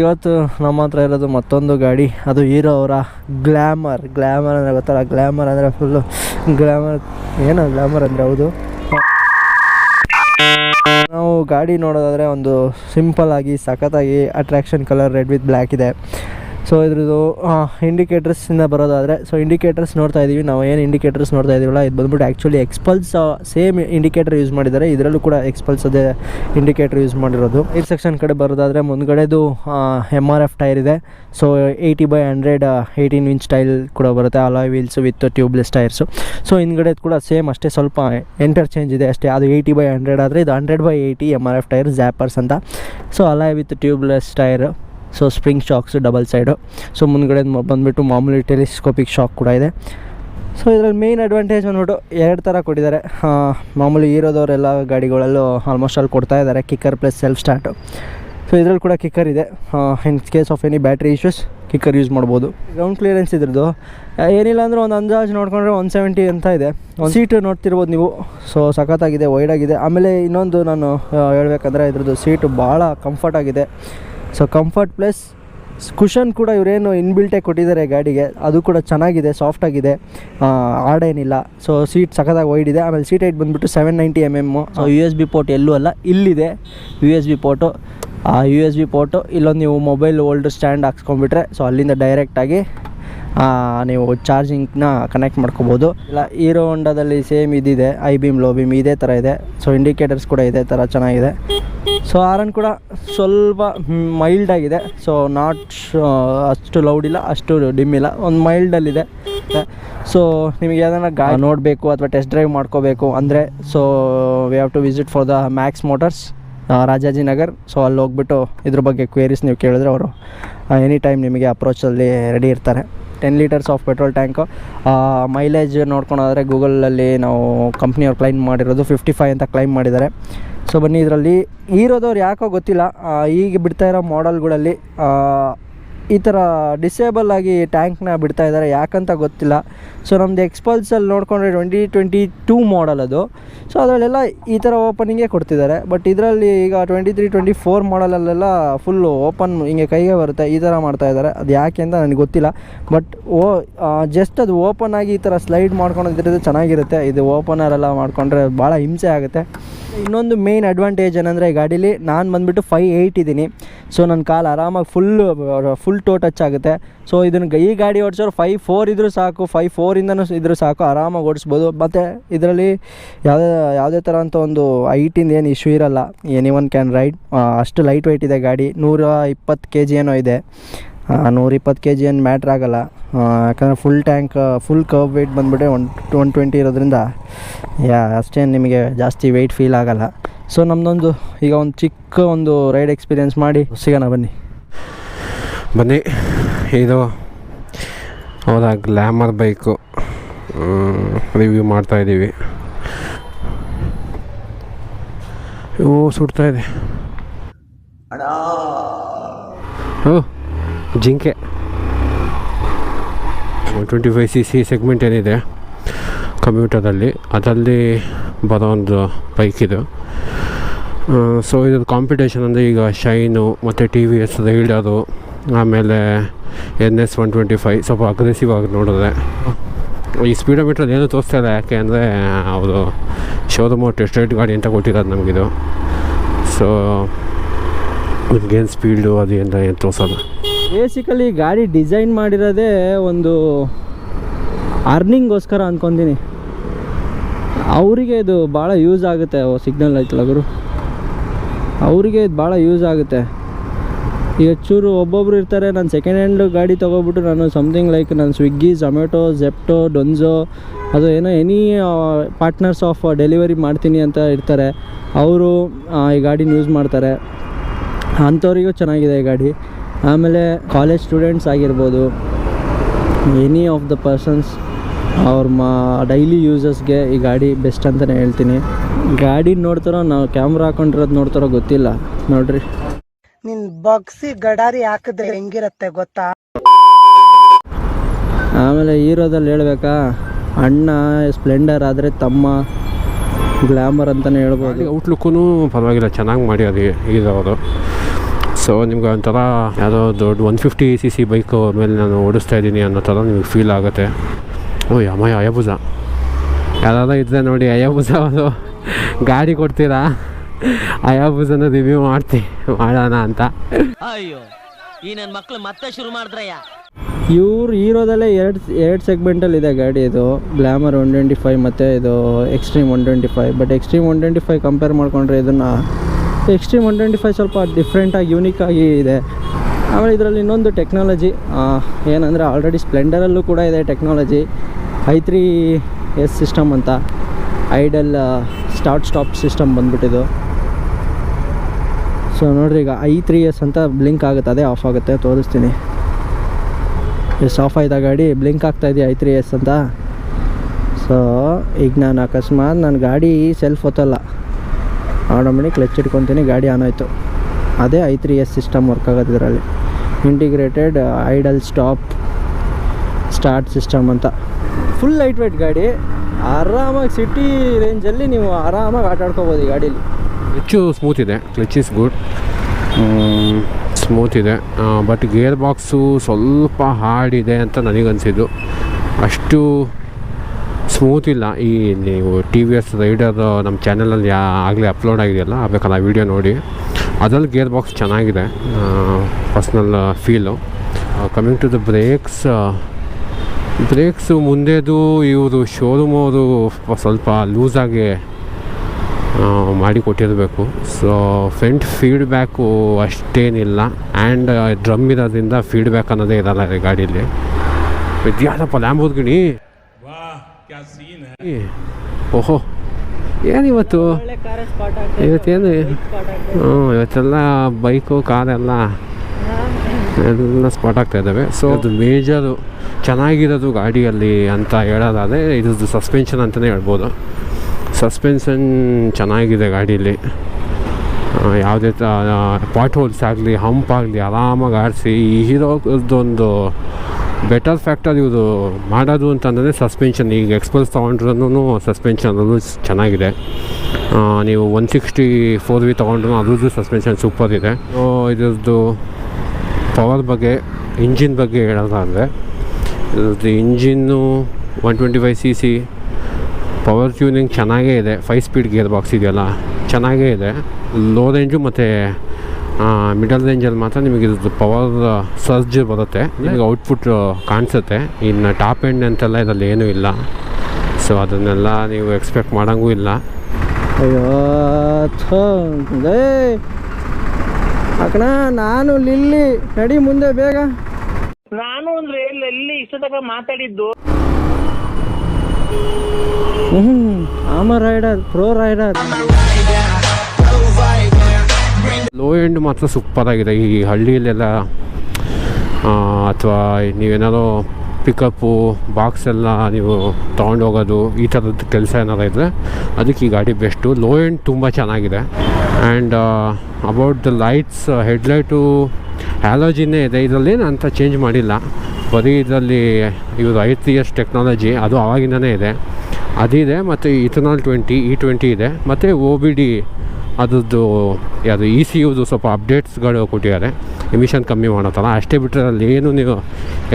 ಇವತ್ತು ನಮ್ಮ ಹತ್ರ ಇರೋದು ಮತ್ತೊಂದು ಗಾಡಿ. ಅದು ಹೀರೋ ಅವರ ಗ್ಲ್ಯಾಮರ್ ಗ್ಲ್ಯಾಮರ್ ಅಂದರೆ ಗೊತ್ತಲ್ಲ? ಗ್ಲ್ಯಾಮರ್ ಅಂದರೆ ಫುಲ್ಲು ಗ್ಲ್ಯಾಮರ್ ಏನು ಗ್ಲ್ಯಾಮರ್ ಅಂದರೆ ಹೌದು? ನಾವು ಗಾಡಿ ನೋಡೋದಾದರೆ ಒಂದು ಸಿಂಪಲ್ ಆಗಿ, ಸಖತ್ತಾಗಿ attraction colour red with black ಇದೆ. ಸೊ ಇದ್ರದ್ದು ಇಂಡಿಕೇಟರ್ಸಿಂದ ಬರೋದಾದರೆ ಸೊ ಇಂಡಿಕೇಟರ್ಸ್ ನೋಡ್ತಾ ಇದ್ದೀವಿ ನಾವು ಏನು ಇಂಡಿಕೇಟರ್ಸ್ ನೋಡ್ತಾ ಇದ್ದೀವಲ್ಲ ಇದು ಬಂದ್ಬಿಟ್ಟು actually Xpulse same indicator use ಮಾಡಿದ್ದಾರೆ. ಇದರಲ್ಲೂ ಕೂಡ ಎಕ್ಸ್ಪಲ್ಸ್ ಅದೇ ಇಂಡಿಕೇಟರ್ ಯೂಸ್ ಮಾಡಿರೋದು. ಏರ್ ಸೆಕ್ಷನ್ ಕಡೆ ಬರೋದಾದರೆ, ಮುಂದ್ಗಡೆದು ಎಂ ಆರ್ ಎಫ್ ಟೈರ್ ಇದೆ. So eighty by hundred eighteen inch tyre ಕೂಡ ಬರುತ್ತೆ alloy wheels with tubeless tyres so ಹಿಂದ್ಗಡೆ ಕೂಡ ಸೇಮ್ ಅಷ್ಟೇ ಸ್ವಲ್ಪ ಎಂಟರ್ ಚೇಂಜ್ ಇದೆ ಅಷ್ಟೇ. ಅದು ಏಯ್ಟಿ ಬೈ ಹಂಡ್ರೆಡ್ ಆದರೆ, ಇದು hundred by eighty M R F tyre ಜ್ಯಾಪರ್ಸ್ ಅಂತ. So alloy with tubeless tyre so spring shocks double side so ಮುಂದ್ಗಡೆ ಬಂದುಬಿಟ್ಟು ಮಾಮೂಲಿ ಟೆಲಿಸ್ಕೋಪಿಕ್ ಶಾಕ್ ಕೂಡ ಇದೆ. ಸೊ ಇದರಲ್ಲಿ ಮೇಯ್ನ್ ಅಡ್ವಾಂಟೇಜ್ ಬಂದ್ಬಿಟ್ಟು ಎರಡು ಥರ ಕೊಟ್ಟಿದ್ದಾರೆ. ಮಾಮೂಲಿ ಇರೋದವರೆಲ್ಲ ಗಾಡಿಗಳಲ್ಲೂ ಆಲ್ಮೋಸ್ಟ್ ಅಲ್ಲಿ ಕೊಡ್ತಾ ಇದ್ದಾರೆ. Kicker plus self start so ಇದರಲ್ಲಿ ಕೂಡ ಕಿಕ್ಕರ್ ಇದೆ. In case of any battery issues kicker use ಮಾಡ್ಬೋದು. ಗ್ರೌಂಡ್ ಕ್ಲಿಯರೆನ್ಸ್ ಇದ್ರದ್ದು. ಏನಿಲ್ಲ ಅಂದರೆ ಒಂದು ಅಂದಾಜು ನೋಡಿಕೊಂಡ್ರೆ ಒನ್ ಸೆವೆಂಟಿ ಅಂತ ಇದೆ. ಒಂದು ಸೀಟು ನೋಡ್ತಿರ್ಬೋದು ನೀವು. ಸೊ ಸಖತ್ತಾಗಿದೆ ವೈಡಾಗಿದೆ ಆಮೇಲೆ ಇನ್ನೊಂದು ನಾನು ಹೇಳಬೇಕಂದ್ರೆ ಇದ್ರದ್ದು ಸೀಟು ಭಾಳ ಕಂಫರ್ಟ್ ಆಗಿದೆ. ಸೊ ಕಂಫರ್ಟ್ ಪ್ಲಸ್ ಕುಷನ್ ಕೂಡ ಇವರೇನು ಇನ್ಬಿಲ್ಟೇ ಕೊಟ್ಟಿದ್ದಾರೆ ಗಾಡಿಗೆ. ಅದು ಕೂಡ ಚೆನ್ನಾಗಿದೆ ಸಾಫ್ಟ್ ಆಗಿದೆ. ಆಡೇನಿಲ್ಲ ಸೊ ಸೀಟ್ ಸಖತ್ತಾಗಿ ವೈಡ್ ಇದೆ. ಆಮೇಲೆ ಸೀಟ್ ಐಟ್ ಬಂದುಬಿಟ್ಟು seven ninety M M so U S B port ಎಲ್ಲೂ ಅಲ್ಲ, ಇಲ್ಲಿದೆ. U S B port U S B port ಇಲ್ಲೊಂದು ನೀವು ಮೊಬೈಲ್ ಓಲ್ಡ್ ಸ್ಟ್ಯಾಂಡ್ ಹಾಕ್ಸ್ಕೊಂಡ್ಬಿಟ್ರೆ ಸೊ ಅಲ್ಲಿಂದ ಡೈರೆಕ್ಟಾಗಿ ನೀವು ಚಾರ್ಜಿಂಗ್ನ ಕನೆಕ್ಟ್ ಮಾಡ್ಕೋಬೋದು. ಇಲ್ಲ ಹೀರೋ ಹೊಂಡದಲ್ಲಿ ಸೇಮ್ ಇದಿದೆ. ಐ ಬೀಮ್ ಲೋ ಬೀಮ್ ಇದೇ ಥರ ಇದೆ. ಸೊ ಇಂಡಿಕೇಟರ್ಸ್ ಕೂಡ ಇದೇ ಥರ ಚೆನ್ನಾಗಿದೆ. ಸೊ ಆರನ್ ಕೂಡ ಸ್ವಲ್ಪ ಮೈಲ್ಡ್ ಆಗಿದೆ. ಸೊ ನಾಟ್ ಅಷ್ಟು ಲೌಡ್ ಇಲ್ಲ, ಅಷ್ಟು ಡಿಮ್ ಇಲ್ಲ. ಒಂದು ಮೈಲ್ಡಲ್ಲಿದೆ ಸೊ ನಿಮಗೆ ಯಾವ್ದಾನ ಗಾ ನೋಡಬೇಕು ಅಥವಾ ಟೆಸ್ಟ್ ಡ್ರೈವ್ ಮಾಡ್ಕೋಬೇಕು ಅಂದರೆ so we have to visit for the Max Motors Rajajinagar so ಅಲ್ಲಿ ಹೋಗ್ಬಿಟ್ಟು ಇದ್ರ ಬಗ್ಗೆ ಕ್ವೇರೀಸ್ ನೀವು ಕೇಳಿದ್ರೆ ಅವರು ಎನಿ ಟೈಮ್ ನಿಮಗೆ ಅಪ್ರೋಚಲ್ಲಿ ರೆಡಿ ಇರ್ತಾರೆ. Ten litres of petrol tank mileage ನೋಡ್ಕೊಳೋದ್ರೆ ಗೂಗಲಲ್ಲಿ ನಾವು ಕಂಪ್ನಿಯವ್ರು ಕ್ಲೈಮ್ ಮಾಡಿರೋದು ಫಿಫ್ಟಿ ಫೈವ್ ಅಂತ ಕ್ಲೈಮ್ ಮಾಡಿದ್ದಾರೆ. ಸೊ ಬನ್ನಿ ಇದರಲ್ಲಿ ಇರೋದವ್ರು ಯಾಕೋ ಗೊತ್ತಿಲ್ಲ. ಈಗ ಬಿಡ್ತಾ ಇರೋ ಮಾಡೆಲ್ಗಳಲ್ಲಿ ಈ ಥರ ಡಿಸೇಬಲ್ ಆಗಿ ಟ್ಯಾಂಕ್ನ ಬಿಡ್ತಾ ಇದ್ದಾರೆ ಯಾಕಂತ ಗೊತ್ತಿಲ್ಲ. ಸೊ ನಮ್ಮದು ಎಕ್ಸ್ಪಲ್ಸಲ್ಲಿ ನೋಡಿಕೊಂಡ್ರೆ ಟ್ವೆಂಟಿ ಟ್ವೆಂಟಿ ಟೂ ಮಾಡೆಲ್ ಅದು. ಸೊ ಅದರಲ್ಲೆಲ್ಲ ಈ ಥರ ಓಪನಿಂಗೇ ಕೊಡ್ತಿದ್ದಾರೆ ಬಟ್ ಇದರಲ್ಲಿ ಈಗ ಟ್ವೆಂಟಿ ತ್ರೀ ಟ್ವೆಂಟಿ ಫೋರ್ ಮಾಡಲಲ್ಲೆಲ್ಲ ಫುಲ್ಲು ಓಪನ್ ಹಿಂಗೆ ಕೈಗೆ ಬರುತ್ತೆ, ಈ ಥರ ಮಾಡ್ತಾ ಇದ್ದಾರೆ ಅದು ಯಾಕೆ ಅಂತ ನನಗೆ ಗೊತ್ತಿಲ್ಲ. ಬಟ್ ಓ ಜಸ್ಟ್ ಅದು ಓಪನ್ ಆಗಿ ಈ ಥರ ಸ್ಲೈಡ್ ಮಾಡ್ಕೊಂಡಿದ್ರೆ ಚೆನ್ನಾಗಿರುತ್ತೆ. ಇದು ಓಪನರ್ ಎಲ್ಲ ಮಾಡಿಕೊಂಡ್ರೆ ಭಾಳ ಹಿಂಸೆ ಆಗುತ್ತೆ. ಇನ್ನೊಂದು ಮೇನ್ ಅಡ್ವಾಂಟೇಜ್ ಏನಂದರೆ ಈ ಗಾಡೀಲಿ ನಾನು ಬಂದುಬಿಟ್ಟು ಫೈ ಏಯ್ಟ್ ಇದ್ದೀನಿ ಸೊ ನನ್ನ ಕಾಲು ಆರಾಮಾಗಿ ಫುಲ್ ಫುಲ್ ಟೋ ಟಚ್ ಆಗುತ್ತೆ. ಸೊ ಇದನ್ನು ಈ ಗಾಡಿ ಓಡಿಸೋರು ಫೈ ಫೋರ್ ಇದ್ರೂ ಸಾಕು ಫೈ ಫೋರಿಂದನೂ ಇದ್ರೂ ಸಾಕು, ಆರಾಮಾಗಿ ಓಡಿಸ್ಬೋದು. ಮತ್ತು ಇದರಲ್ಲಿ ಯಾವುದೇ ಯಾವುದೇ ಥರ ಅಂತ ಒಂದು ಹೈಟಿಂದ ಏನು ಇಶ್ಯೂ ಇರಲ್ಲ. ಎನಿ ಒನ್ ಕ್ಯಾನ್ ರೈಡ್ ಅಷ್ಟು ಲೈಟ್ ವೆಯ್ಟ್ ಇದೆ ಗಾಡಿ. ನೂರ ಇಪ್ಪತ್ತು ಕೆ ಜಿ ಏನೋ ಇದೆ. ನೂರ ಇಪ್ಪತ್ತು ಕೆ ಜಿ ಏನು ಮ್ಯಾಟ್ರ್ ಆಗೋಲ್ಲ. ಯಾಕಂದರೆ full tank full kerb weight ಬಂದುಬಿಟ್ಟೆ one one twenty ಇರೋದ್ರಿಂದ ಯಾ ಅಷ್ಟೇನು ನಿಮಗೆ ಜಾಸ್ತಿ ವೆಯ್ಟ್ ಫೀಲ್ ಆಗೋಲ್ಲ. ಸೊ ನಮ್ಮದೊಂದು ಈಗ ಒಂದು ಚಿಕ್ಕ ಒಂದು ರೈಡ್ ಎಕ್ಸ್ಪೀರಿಯೆನ್ಸ್ ಮಾಡಿ ಸಿಗೋಣ ಬನ್ನಿ. ಬನ್ನಿ. ಇದು ಹೌದಾ ಗ್ಲ್ಯಾಮರ್ ಬೈಕು ರಿವ್ಯೂ ಮಾಡ್ತಾಯಿದ್ದೀವಿ ಓ ಸುಡ್ತಾಯಿದೆ ಹ್ಞೂ ಜಿಂಕೆ. One twenty five C C segment ಏನಿದೆ ಕಂಪ್ಯೂಟರಲ್ಲಿ ಅದರಲ್ಲಿ ಬರೋ ಒಂದು ಬೈಕ್ ಇದು. ಸೊ ಇದ್ರ ಕಾಂಪಿಟೇಷನ್ ಅಂದರೆ ಈಗ ಶೈನು ಮತ್ತು ಟಿ ವಿ ಎಸ್ ರೈಡರು ಆಮೇಲೆ N S one twenty five ಸ್ವಲ್ಪ ಅಗ್ರೆಸಿವ್ ಆಗಿ ನೋಡಿದ್ರೆ. ಈ ಸ್ಪೀಡೋಮೀಟ್ರಲ್ಲಿ ಏನೂ ತೋರಿಸ್ತಾ ಇಲ್ಲ, ಯಾಕೆ ಅಂದರೆ, ಅವರು ಶೋರೂಮ್ ಟೆಸ್ಟ್ ರೈಡ್ ಗಾಡಿ ಅಂತ ಕೊಟ್ಟಿರೋದು ನಮಗಿದು ಸೊ ಏನು ಸ್ಪೀಡು ಅದು ಅಂತ ಏನು ತೋರಿಸೋದು ಬೇಸಿಕಲಿ ಗಾಡಿ ಡಿಸೈನ್ ಮಾಡಿರೋದೇ ಒಂದು ಅರ್ನಿಂಗ್ಗೋಸ್ಕರ ಅಂದ್ಕೊಂತೀನಿ ಅವರಿಗೆ ಇದು ಭಾಳ ಯೂಸ್ ಆಗುತ್ತೆ ಸಿಗ್ನಲ್ ಐತಲಗರು ಗುರು. ಅವರಿಗೆ ಇದು ಭಾಳ ಯೂಸ್ ಆಗುತ್ತೆ. ಈಗ ಚೂರು ಒಬ್ಬೊಬ್ರು ಇರ್ತಾರೆ, ನಾನು ಸೆಕೆಂಡ್ ಹ್ಯಾಂಡ್ ಗಾಡಿ ತೊಗೊಬಿಟ್ಟು ನಾನು ಸಮಥಿಂಗ್ ಲೈಕ್ ನಾನು ಸ್ವಿಗ್ಗಿ ಝೊಮ್ಯಾಟೊ ಝೆಪ್ಟೋ ಡೊನ್ಝೋ ಅದು ಏನೋ ಎನಿ ಪಾರ್ಟ್ನರ್ಸ್ ಆಫ್ ಡೆಲಿವರಿ ಮಾಡ್ತೀನಿ ಅಂತ ಇರ್ತಾರೆ. ಅವರು ಈ ಗಾಡಿನ ಯೂಸ್ ಮಾಡ್ತಾರೆ. ಅಂಥವ್ರಿಗೂ ಚೆನ್ನಾಗಿದೆ ಈ ಗಾಡಿ. ಆಮೇಲೆ ಕಾಲೇಜ್ ಸ್ಟೂಡೆಂಟ್ಸ್ ಆಗಿರ್ಬೋದು ಎನಿ ಆಫ್ ದ ಪರ್ಸನ್ಸ್ ಅವ್ರ ಮಾ ಡೈಲಿ ಯೂಸಸ್ಗೆ ಈ ಗಾಡಿ ಬೆಸ್ಟ್ ಅಂತಲೇ ಹೇಳ್ತೀನಿ. ಗಾಡಿ ನೋಡ್ತಾರೋ ನಾವು ಕ್ಯಾಮ್ರಾ ಹಾಕೊಂಡಿರೋದು ನೋಡ್ತಾರೋ ಗೊತ್ತಿಲ್ಲ. ನೋಡ್ರಿ. ನಿನ್ ಬಗ್ಸಿ ಗಡಾರಿ ಹಾಕಿದ್ರೆ ಹೆಂಗಿರತ್ತೆ ಗೊತ್ತಾ? ಆಮೇಲೆ ಹೀರೋದಲ್ಲಿ ಹೇಳ್ಬೇಕಾ ಅಣ್ಣ ಸ್ಪ್ಲೆಂಡರ್ ಆದರೆ ತಮ್ಮ ಗ್ಲ್ಯಾಮರ್ ಅಂತಲೇ ಹೇಳ್ಬೋದು. ಔಟ್ಲುಕ್ಕೂ ಪರವಾಗಿಲ್ಲ ಚೆನ್ನಾಗಿ ಮಾಡಿ ಅದು ಈಗ ಅವರು ಸೊ ನಿಮ್ಗೆ ಒಂಥರ ಯಾವುದೋ ದೊಡ್ಡ one fifty C C bike ಮೇಲೆ ನಾನು ಓಡಿಸ್ತಾ ಇದ್ದೀನಿ ಅನ್ನೋ ಥರ ನಿಮಗೆ ಫೀಲ್ ಆಗುತ್ತೆ. ಓ ಯಮಯ ಅಯಬುಜ ಯಾರಾದ್ರೂ ಇದ್ದರೆ ನೋಡಿ ಅಯಬುಜ ಅದು ಗಾಡಿ ಕೊಡ್ತೀರಾ? ಅಯಬುಜನ ರಿವ್ಯೂ ಮಾಡ್ತಿ ಮಾಡೋಣ ಅಂತ. ಅಯ್ಯೋ ಈ ನನ್ನ ಮಕ್ಳು ಮತ್ತೆ ಶುರು ಮಾಡಿದ್ರಯ್ಯ. ಇವ್ರು ಹೀರೋದಲ್ಲೇ ಎರಡು ಎರಡು ಸೆಗ್ಮೆಂಟಲ್ಲಿ ಇದೆ ಗಾಡಿ ಇದು. ಗ್ಲಾಮರ್ ಒನ್ ಟ್ವೆಂಟಿ ಫೈವ್ ಮತ್ತು ಇದು Xtreme one twenty five but Xtreme one twenty five compare ಮಾಡಿಕೊಂಡ್ರೆ ಇದನ್ನು ಎಕ್ಸ್ಟ್ರೀಮ್ ಒನ್ ಟ್ವೆಂಟಿ ಫೈವ್ ಸ್ವಲ್ಪ ಡಿಫ್ರೆಂಟಾಗಿ ಆಗಿ ಇದೆ. ಆಮೇಲೆ ಇದರಲ್ಲಿ ಇನ್ನೊಂದು ಟೆಕ್ನಾಲಜಿ ಏನಂದರೆ ಆಲ್ರೆಡಿ ಸ್ಪ್ಲೆಂಡರಲ್ಲೂ ಕೂಡ ಇದೆ technology I three S system ಅಂತ. ಐಡಲ್ ಸ್ಟಾರ್ಟ್ ಸ್ಟಾಪ್ ಸಿಸ್ಟಮ್ ಬಂದ್ಬಿಟ್ಟಿದ್ದು. ಸೊ ನೋಡ್ರಿ ಈಗ ಐ ತ್ರೀ ಎಸ್ ಅಂತ ಬ್ಲಿಂಕ್ ಆಗುತ್ತೆ, ಅದೇ ಆಫ್ ಆಗುತ್ತೆ, ತೋರಿಸ್ತೀನಿ. ಎಸ್ ಆಫ್ ಆಯ್ತಾ ಗಾಡಿ? ಬ್ಲಿಂಕ್ ಆಗ್ತಾ ಇದೆಯಾ ಐ ತ್ರೀ ಎಸ್ ಅಂತ? ಸೊ ಈಗ ನಾನು ಅಕಸ್ಮಾತ್ ನನ್ನ ಗಾಡಿ ಸೆಲ್ಫ್ ಹೊತ್ತಲ್ಲ ಆಟೋಮೆಟಿಕ್ ಕ್ಲಚ್ ಇಟ್ಕೊತೀನಿ ಗಾಡಿ ಆನ್ ಆಯಿತು. ಅದೇ I three S system work ಆಗೋದು ಇದರಲ್ಲಿ. Integrated idle stop start system ಅಂತ. ಫುಲ್ ಲೈಟ್ ವೇಟ್ ಗಾಡಿ. ಆರಾಮಾಗಿ ಸಿಟಿ ರೇಂಜಲ್ಲಿ ನೀವು ಆರಾಮಾಗಿ ಆಟ ಆಡ್ಕೋಬೋದು ಈ ಗಾಡೀಲಿ. ಹೆಚ್ಚು ಸ್ಮೂತ್ ಇದೆ. ಕ್ಲಚ್ ಇಸ್ ಗುಡ್ ಸ್ಮೂತ್ ಇದೆ. ಬಟ್ ಗೇರ್ ಬಾಕ್ಸು ಸ್ವಲ್ಪ ಹಾರ್ಡ್ ಇದೆ ಅಂತ ನನಗನ್ಸಿದ್ದು. ಅಷ್ಟು ಸ್ಮೂತ್ ಇಲ್ಲ. ಈ ನೀವು ಟಿ ವಿ ಎಸ್ ರೈಡರ್ ನಮ್ಮ ಚಾನಲಲ್ಲಿ ಆಗಲೇ ಅಪ್ಲೋಡ್ ಆಗಿದೆಯಲ್ಲ, ಆಗಬೇಕಲ್ಲ ಆ ವಿಡಿಯೋ ನೋಡಿ. ಅದರಲ್ಲಿ ಗೇರ್ ಬಾಕ್ಸ್ ಚೆನ್ನಾಗಿದೆ personal feel coming to the brakes brakes ಮುಂದೆದು ಇವರು ಶೋರೂಮ್ ಅವರು ಸ್ವಲ್ಪ ಲೂಸಾಗಿ ಮಾಡಿ ಕೊಟ್ಟಿರಬೇಕು. ಸೊ ಫ್ರಂಟ್ ಫೀಡ್ಬ್ಯಾಕು ಅಷ್ಟೇನಿಲ್ಲ. ಆ್ಯಂಡ್ ಡ್ರಮ್ ಇರೋದ್ರಿಂದ ಫೀಡ್ಬ್ಯಾಕ್ ಅನ್ನೋದೇ ಇರಲ್ಲ ಗಾಡೀಲಿ. ಇದ್ಯಾದಪ್ಪ ಲ್ಯಾಂಬೋರ್ಗಿಣಿ ಓಹೋ. ಏನಿವತ್ತು? ಇವತ್ತೇನು? ಹ್ಞೂ, ಇವತ್ತೆಲ್ಲ ಬೈಕು, ಕಾರೆಲ್ಲ ಎಲ್ಲ ಸ್ಪಾಟ್ ಆಗ್ತಾ ಇದ್ದಾವೆ. ಸೊ ಅದು ಮೇಜರು ಚೆನ್ನಾಗಿರೋದು ಗಾಡಿಯಲ್ಲಿ ಅಂತ ಹೇಳೋದಾದರೆ ಇದ್ರದ್ದು ಸಸ್ಪೆನ್ಷನ್ ಅಂತಲೇ ಹೇಳ್ಬೋದು. ಸಸ್ಪೆನ್ಷನ್ ಚೆನ್ನಾಗಿದೆ ಗಾಡೀಲಿ. ಯಾವುದೇ ಯಾವುದೇ ಪಾಟ್ ಹೋಲ್ಸ್ ಆಗಲಿ ಹಂಪ್ ಆಗಲಿ, ಆರಾಮಾಗಿ ಆಡಿಸಿ, ಈ ಹೀರೋದೊಂದು ಬೆಟರ್ ಫ್ಯಾಕ್ಟರ್ ಇವರು ಮಾಡೋದು ಅಂತಂದರೆ ಸಸ್ಪೆನ್ಷನ್ ಈಗ ಎಕ್ಸ್ಪ್ರೆಸ್ ತೊಗೊಂಡ್ರೂ ಸಸ್ಪೆನ್ಷನ್ ಅದು ಚೆನ್ನಾಗಿದೆ. ನೀವು ಒನ್ ಸಿಕ್ಸ್ಟಿ ಫೋರ್ ವಿ ತೊಗೊಂಡ್ರು ಅದ್ರದ್ದು ಸಸ್ಪೆನ್ಷನ್ ಸೂಪರ್ ಇದೆ. ಇದ್ರದ್ದು ಪವರ್ ಬಗ್ಗೆ ಇಂಜಿನ್ ಬಗ್ಗೆ ಹೇಳೋದಾದರೆ, ಇದ್ರದ್ದು engine one twenty five C C power tuning ಚೆನ್ನಾಗೇ ಇದೆ. ಫೈವ್ ಸ್ಪೀಡ್ ಗೇರ್ ಬಾಕ್ಸ್ ಇದೆಯಲ್ಲ, ಚೆನ್ನಾಗೇ ಇದೆ. ಲೋ ರೇಂಜು ಮತ್ತು ಮಿಡಲ್ ರೇಂಜಲ್ಲಿ ಮಾತ್ರ ನಿಮಗೆ ಇದ್ರದ್ದು ಪವರ್ ಸರ್ಜ್ ಬರುತ್ತೆ. ನಿಮಗೆ ಔಟ್ಪುಟ್ ಕಾಣಿಸುತ್ತೆ. ಇನ್ನು ಟಾಪ್ ಎಂಡ್ ಅಂತೆಲ್ಲ ಇದರಲ್ಲಿ ಏನೂ ಇಲ್ಲ. ಸೊ ಅದನ್ನೆಲ್ಲ ನೀವು ಎಕ್ಸ್ಪೆಕ್ಟ್ ಮಾಡೋಂಗೂ ಇಲ್ಲ. ಅಯ್ಯೋ ಅಕ್ಕಣ ನಾನು ಲಿಲ್ಲಿ. ನಡಿ ಮುಂದೆ ಬೇಗ. ನಾನು ಅಂದ್ರೆ ಎಲ್ಲಿ ಇಷ್ಟದಾಗ ಮಾತಾಡಿದ್ದು. ಹ್ಮ್ ಆಮ Raider pro rider low end ಮಾತ್ರ ಸೂಪರಾಗಿದೆ. ಈ ಹಳ್ಳಿಯಲ್ಲೆಲ್ಲ ಅಥವಾ ನೀವೇನಾದ್ರು ಪಿಕಪ್ಪು ಬಾಕ್ಸ್ ಎಲ್ಲ ನೀವು ತೊಗೊಂಡೋಗೋದು, ಈ ಥರದ್ದು ಕೆಲಸ ಏನಾರು ಇದ್ದರೆ ಅದಕ್ಕೆ ಈ ಗಾಡಿ ಬೆಸ್ಟು. ಲೋ ಎಂಡ್ ತುಂಬ ಚೆನ್ನಾಗಿದೆ. And about the lights, headlight ಹ್ಯಾಲೋಜಿನೇ ಇದೆ. ಇದರಲ್ಲಿ ಅಂತ ಚೇಂಜ್ ಮಾಡಿಲ್ಲ. ಬರೀ ಇದರಲ್ಲಿ ಇವರು ಐ ಟೆಕ್ನಾಲಜಿ, ಅದು ಆವಾಗಿಂದನೇ ಇದೆ. ಅದಿದೆ, ಮತ್ತು ಇಥನಾಲ್ ಟ್ವೆಂಟಿ ಇ ಟ್ವೆಂಟಿ ಇದೆ. ಮತ್ತು ಓ ಬಿ ಡಿ ಅದ್ರದ್ದು ಯಾವುದು ಇ ಸಿ ಯುದು ಸ್ವಲ್ಪ ಅಪ್ಡೇಟ್ಸ್ಗಳು ಕೊಟ್ಟಿದ್ದಾರೆ. ಎಮಿಷನ್ ಕಮ್ಮಿ ಮಾಡೋ ಥರ ಅಷ್ಟೇ ಬಿಟ್ಟರೆ ಅಲ್ಲಿ ಏನು ನೀವು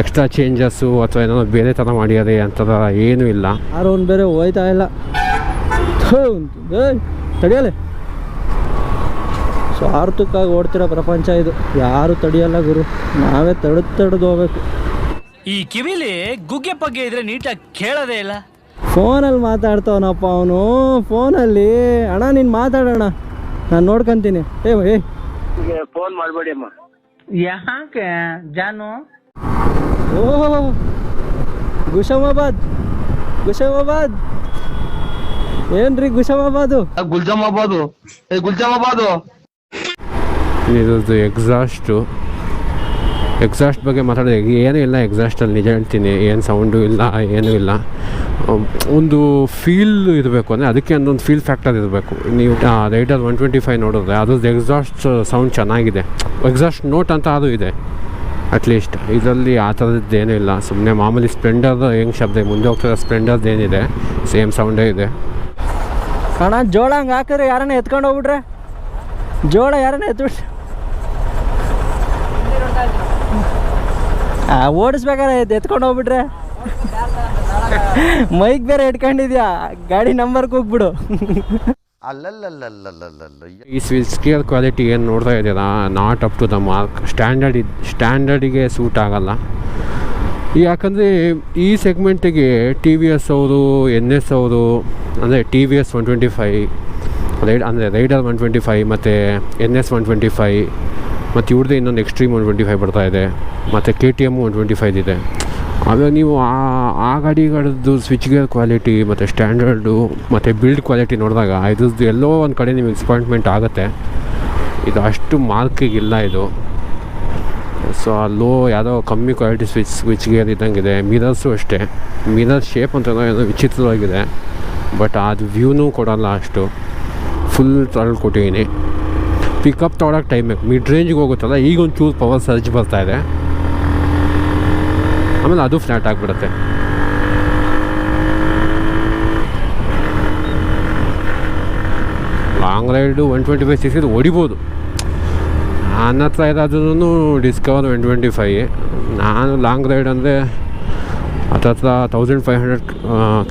ಎಕ್ಸ್ಟ್ರಾ ಚೇಂಜಸ್ಸು ಅಥವಾ ಏನೋ ಬೇರೆ ಥರ ಮಾಡಿದ್ದಾರೆ ಅಂತದ ಏನೂ ಇಲ್ಲ. ಯಾರು ಒಂದು ಬೇರೆ ಹೋಯ್ತಾ ಇಲ್ಲ. ಥು, ಸೊ ತಡಿಯಲೆ. ಸ್ವಾರ್ಥಕ್ಕಾಗಿ ಓಡ್ತಿರೋ ಪ್ರಪಂಚ ಇದು. ಯಾರು ತಡಿಯಲ್ಲ ಗುರು. ನಾವೇ ತಡೆದು ತಡೆದು ಹೋಗ್ಬೇಕು. ಈ ಕಿವಿಲಿ ಗುಗ್ಗೆ ಪಗ್ಗೆ ಇದ್ರೆ ನೀಟಾಗಿ ಕೇಳೋದೇ ಇಲ್ಲ. ಫೋನಲ್ಲಿ ಮಾತಾಡ್ತಾವನಪ್ಪ ಅವನು. ಫೋನಲ್ಲಿ ಅಣ್ಣ ನೀನು ಮಾತಾಡೋಣ ನಾನು ನೋಡ್ಕೊಂತೀನಿ. ಏ ಏ. ಫೋನ್ ಮಾಡಬೇಡಿ ಅಮ್ಮ. ಯಾಕೆ? ಜಾನು? ಓ ಗುಶಮಾಬಾದ್. ಗುಶಮಾಬಾದ್. ಏನ್ರಿ ಗುಶಮಾಬಾದು? ಗುಲ್ಜಾಮಾಬಾದು. ಏ ಗುಲ್ಜಾಮಾಬಾದು. ಇದ್ರದ್ದು ಎಕ್ಸಾಸ್ಟು ಎಕ್ಸಾಸ್ಟ್ ಬಗ್ಗೆ ಮಾತಾಡೋದು ಏನೂ ಇಲ್ಲ ಎಕ್ಸಾಸ್ಟ್ ಅಲ್ಲಿ ನಿಜ ಹೇಳ್ತೀನಿ ಏನು ಸೌಂಡು ಇಲ್ಲ ಏನೂ ಇಲ್ಲ. ಒಂದು ಫೀಲ್ ಇರಬೇಕು ಅಂದರೆ ಅದಕ್ಕೆ ಒಂದೊಂದು ಫೀಲ್ ಫ್ಯಾಕ್ಟರ್ ಇರಬೇಕು. ನೀವು ರೈಡರ್ ಒನ್ ಟ್ವೆಂಟಿ ಫೈವ್ ನೋಡಿದ್ರೆ ಅದ್ರದ್ದು ಎಕ್ಸಾಸ್ಟ್ ಸೌಂಡ್ ಚೆನ್ನಾಗಿದೆ. ಎಕ್ಸಾಸ್ಟ್ ನೋಟ್ ಅಂತ ಅದು ಇದೆ. ಅಟ್ಲೀಸ್ಟ್ ಇದರಲ್ಲಿ ಆ ಥರದ್ದು ಏನೂ ಇಲ್ಲ. ಸುಮ್ಮನೆ ಮಾಮೂಲಿ ಸ್ಪ್ಲೆಂಡರ್ ಹೆಂಗೆ ಶಬ್ದ, ಮುಂದೆ ಹೋಗ್ತಿರೋ ಸ್ಪ್ಲೆಂಡರ್ದು ಏನಿದೆ ಸೇಮ್ ಸೌಂಡೇ ಇದೆ. ಅಣ್ಣ, ಜೋಳ ಹಂಗೆ ಹಾಕಿದ್ರೆ ಯಾರನ್ನ ಎತ್ಕೊಂಡು ಹೋಗ್ಬಿಟ್ರೆ? ಜೋಳ ಯಾರನ್ನ ಎತ್ಬಿಟ್ರೆ ಓಡಿಸ್ಬೇಕಾರೆ ಎತ್ಕೊಂಡು ಹೋಗ್ಬಿಟ್ರೆ? ಮೈಕ್ ಬೇರೆ ಇಟ್ಕೊಂಡಿದ್ಯಾ? ಗಾಡಿ ನಂಬರ್ ಕೂಗ್ಬಿಡು ಅಲ್ಲಲ್ಲಲ್ಲಲ್ಲಲ್ಲಲ್ಲ ಈ ಸ್ವಿಚ್ ಗೇರ್ ಕ್ವಾಲಿಟಿ ಏನು ನೋಡ್ತಾ ಇದ್ದೀರಾ? Not up to the mark standard ಇದ್ ಸ್ಟ್ಯಾಂಡರ್ಡಿಗೆ ಸೂಟ್ ಆಗಲ್ಲ. ಯಾಕಂದರೆ ಈ ಸೆಗ್ಮೆಂಟಿಗೆ ಟಿ ವಿ ಎಸ್ ಅವರು ಎನ್ ಎಸ್ ಅವರು ಅಂದರೆ T V S one twenty five ride ಅಂದರೆ ರೈಡರ್ ಒನ್ ಟ್ವೆಂಟಿ ಫೈ ಮತ್ತು N S one twenty five ಮತ್ತು ಇವ್ರದ್ದು ಇನ್ನೊಂದು ಎಕ್ಸ್ಟ್ರೀಮ್ ಒನ್ ಟ್ವೆಂಟಿ ಫೈವ್ ಬರ್ತಾ ಇದೆ ಮತ್ತು K T M one twenty five ಇದೆ. ಆವಾಗ ನೀವು ಆ ಆ ಗಾಡಿಗಳದ್ದು ಸ್ವಿಚ್ ಗೇರ್ ಕ್ವಾಲಿಟಿ ಮತ್ತು ಸ್ಟ್ಯಾಂಡರ್ಡು ಮತ್ತು ಬಿಲ್ಡ್ ಕ್ವಾಲಿಟಿ ನೋಡಿದಾಗ ಇದ್ರದ್ದು ಎಲ್ಲೋ ಒಂದು ಕಡೆ ನಿಮಗೆ ಡಿಸಪಾಯಿಂಟ್ಮೆಂಟ್ ಆಗುತ್ತೆ. ಇದು ಅಷ್ಟು ಮಾರ್ಕಿಗಿಲ್ಲ ಇದು. ಸೊ ಆ ಲೋ ಯಾವುದೋ ಕಮ್ಮಿ ಕ್ವಾಲಿಟಿ ಸ್ವಿಚ್ ಸ್ವಿಚ್ ಗೇರ್ ಇದ್ದಂಗಿದೆ ಮಿರರ್ಸು ಅಷ್ಟೇ. ಮಿರರ್ ಶೇಪ್ ಅಂತ ಏನೋ ವಿಚಿತ್ರವಾಗಿದೆ. ಬಟ್ ಅದು ವ್ಯೂನೂ ಕೊಡಲ್ಲ ಅಷ್ಟು. ಫುಲ್ ತಳ್ಳಿ ಕೊಟ್ಟಿದ್ದೀನಿ. ಪಿಕಪ್ ತೊಗೊಳಕ್ಕೆ ಟೈಮ್ ಬೇಕು. ಮಿಡ್ ರೇಂಜ್ಗೆ ಹೋಗುತ್ತಲ್ಲ, ಈಗ ಒಂಚೂರು ಚೂರು ಪವರ್ ಸರ್ಜ್ ಬರ್ತಾ ಇದೆ. ಆಮೇಲೆ ಅದು ಫ್ಲಾಟ್ ಆಗಿಬಿಡುತ್ತೆ. Long ride one twenty five six ಹೊಡಿಬೋದು ನನ್ನ ಹತ್ರ ಇರೋದ್ರೂ ಡಿಸ್ಕವರ್ ಒನ್ ಟ್ವೆಂಟಿ ಫೈ ನಾನು ಲಾಂಗ್ ರೈಡ್ ಅಂದರೆ ಹತ್ರ thousand five hundred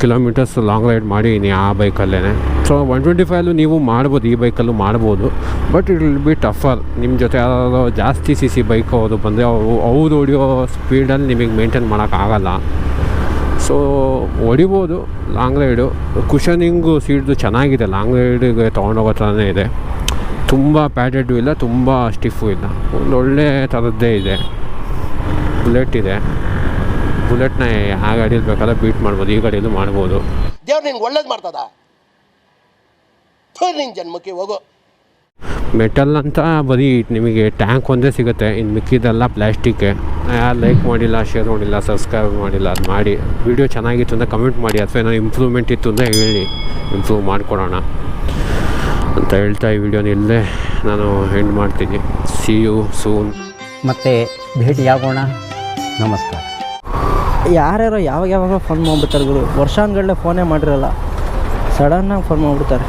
kilometres long ride ಮಾಡಿದ್ದೀನಿ ಆ ಬೈಕಲ್ಲೇ ಸೊ ಒನ್ ಟ್ವೆಂಟಿ ಫೈವಲ್ಲೂ ನೀವು ಮಾಡ್ಬೋದು, ಈ ಬೈಕಲ್ಲೂ ಮಾಡ್ಬೋದು. But it will be tougher ನಿಮ್ಮ ಜೊತೆ ಯಾರಾದರೂ ಜಾಸ್ತಿ ಸಿ ಸಿ ಬೈಕ್ ಅವರು ಬಂದರೆ ಅವು ಅವ್ರು ಹೊಡಿಯೋ ಸ್ಪೀಡಲ್ಲಿ ನಿಮಗೆ ಮೇಂಟೈನ್ ಮಾಡೋಕ್ಕಾಗಲ್ಲ ಸೊ ಹೊಡಿಬೋದು ಲಾಂಗ್ ರೈಡು ಕುಷನಿಂಗು ಸೀಟ್ದು ಚೆನ್ನಾಗಿದೆ. ಲಾಂಗ್ ರೈಡಿಗೆ ತೊಗೊಂಡೋಗೋ ಥರನೇ ಇದೆ. ತುಂಬ ಪ್ಯಾಡೆಡ್ಡು ಇಲ್ಲ, ತುಂಬ ಸ್ಟಿಫು ಇಲ್ಲ. ಒಂದು ಒಳ್ಳೆ ಥರದ್ದೇ ಇದೆ. ಬುಲೆಟ್ ಇದೆ. ಬುಲೆಟ್ನ ಆ ಗಾಡಿಯಲ್ಲಿ ಬೇಕಾದ್ರೆ ಬೀಟ್ ಮಾಡ್ಬೋದು, ಈ ಗಾಡಿಯಲ್ಲೂ ಮಾಡ್ಬೋದು. ದೇವ್ರು ನಿಂಗೆ ಒಳ್ಳೇದು ಮಾಡ್ತದ? ಥು, ನಿನ್ ಜನ್ಮಕ್ಕೆ ಹೋಗೋ. ಮೆಟಲ್ ಅಂತ ಬರೀ ನಿಮಗೆ ಟ್ಯಾಂಕ್ ಒಂದೇ ಸಿಗುತ್ತೆ. ಇನ್ನು ಮಿಕ್ಕಿದೆಲ್ಲ ಪ್ಲಾಸ್ಟಿಕ್ ಯಾರು ಲೈಕ್ ಮಾಡಿಲ್ಲ ಶೇರ್ ಮಾಡಿಲ್ಲ ಸಬ್ಸ್ಕ್ರೈಬ್ ಮಾಡಿಲ್ಲ ಅದು ಮಾಡಿ. ವಿಡಿಯೋ ಚೆನ್ನಾಗಿತ್ತು ಅಂತ ಕಮೆಂಟ್ ಮಾಡಿ. ಅಥವಾ ಏನೋ ಇಂಪ್ರೂವ್ಮೆಂಟ್ ಇತ್ತು ಅಂತ ಹೇಳಿ. ಇಂಪ್ರೂವ್ ಮಾಡಿಕೊಡೋಣ. ಅಂತ ಹೇಳ್ತಾ ಈ ವಿಡಿಯೋನ ಇಲ್ಲೇ ನಾನು ಎಂಡ್ ಮಾಡ್ತೀನಿ. ಸಿ ಯು ಸೂನ್ ಮತ್ತೆ ಭೇಟಿಯಾಗೋಣ. ನಮಸ್ಕಾರ. ಯಾರ್ಯಾರೋ ಯಾವಾಗ ಯಾವಾಗ ಫೋನ್ ಮಾಡ್ಬಿಡ್ತಾರೆ ಗುರು. ವರ್ಷಾನ್ಗಳನ್ನೇ ಫೋನೇ ಮಾಡಿರಲ್ಲ. ಸಡನ್ನಾಗಿ ಫೋನ್ ಮಾಡ್ಬಿಡ್ತಾರೆ.